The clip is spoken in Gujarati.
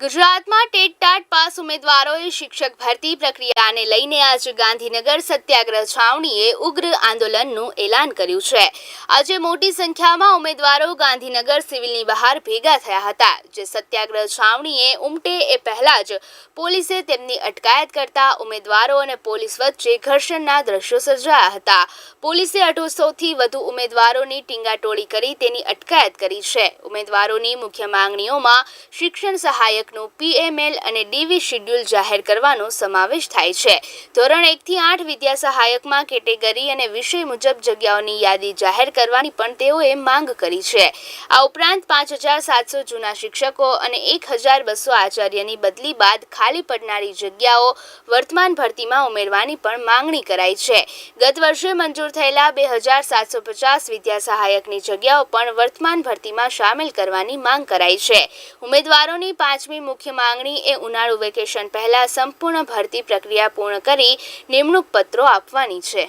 ગુજરાતમાં ટેટ ટાટ પાસ ઉમેદવારોએ શિક્ષક ભરતી પ્રક્રિયાને લઈને આજે ગાંધીનગર સત્યાગ્રહ છાવણીએ ઉગ્ર આંદોલનનું એલાન કર્યું છે. આજે મોટી સંખ્યામાં ઉમેદવારો ગાંધીનગર સિવિલની બહાર ભેગા થયા હતા. જે સત્યાગ્રહ છાવણીએ ઉમટે એ પહેલા જ પોલીસે તેમની અટકાયત કરતા ઉમેદવારો અને પોલીસ વચ્ચે ઘર્ષણના દ્રશ્યો સર્જાયા હતા. પોલીસે અઢોસોથી વધુ ઉમેદવારોની ટીંગાટોળી કરી તેની અટકાયત કરી છે. ઉમેદવારોની મુખ્ય માંગણીઓમાં શિક્ષણ સહાયકનું પીએમએલ અને ડીવી શેડ્યુલ જાહેર કરવાનો સમાવેશ થાય છે. ધોરણ એકથી આઠ વિદ્યા સહાયકમાં કેટેગરી અને વિષય મુજબ જગ્યાઓની યાદી જાહેર કરવાની પણ તેઓએ માંગ કરી છે. આ ઉપરાંત પાંચ હજાર સાતસો જૂના શિક્ષકો અને એક હજાર બસો આચાર્યની બદલી બાદ ખાલી પડનારી જગ્યાઓ વર્તમાન ભરતીમાં ઉમેરવાની પણ માંગણી કરાઈ છે. ગત વર્ષે મંજૂર થયેલા બે હજાર સાતસો પચાસ વિદ્યા સહાયકની જગ્યાઓ પણ વર્તમાન ભરતીમાં સામેલ કરવાની માંગ કરાઈ છે. ઉમેદવારોની પાંચમી મુખ્ય માંગણી એ ઉનાળુ વેકેશન પહેલા સંપૂર્ણ ભરતી પ્રક્રિયા પૂર્ણ કરી નિમણૂક પત્રો આપવાની છે.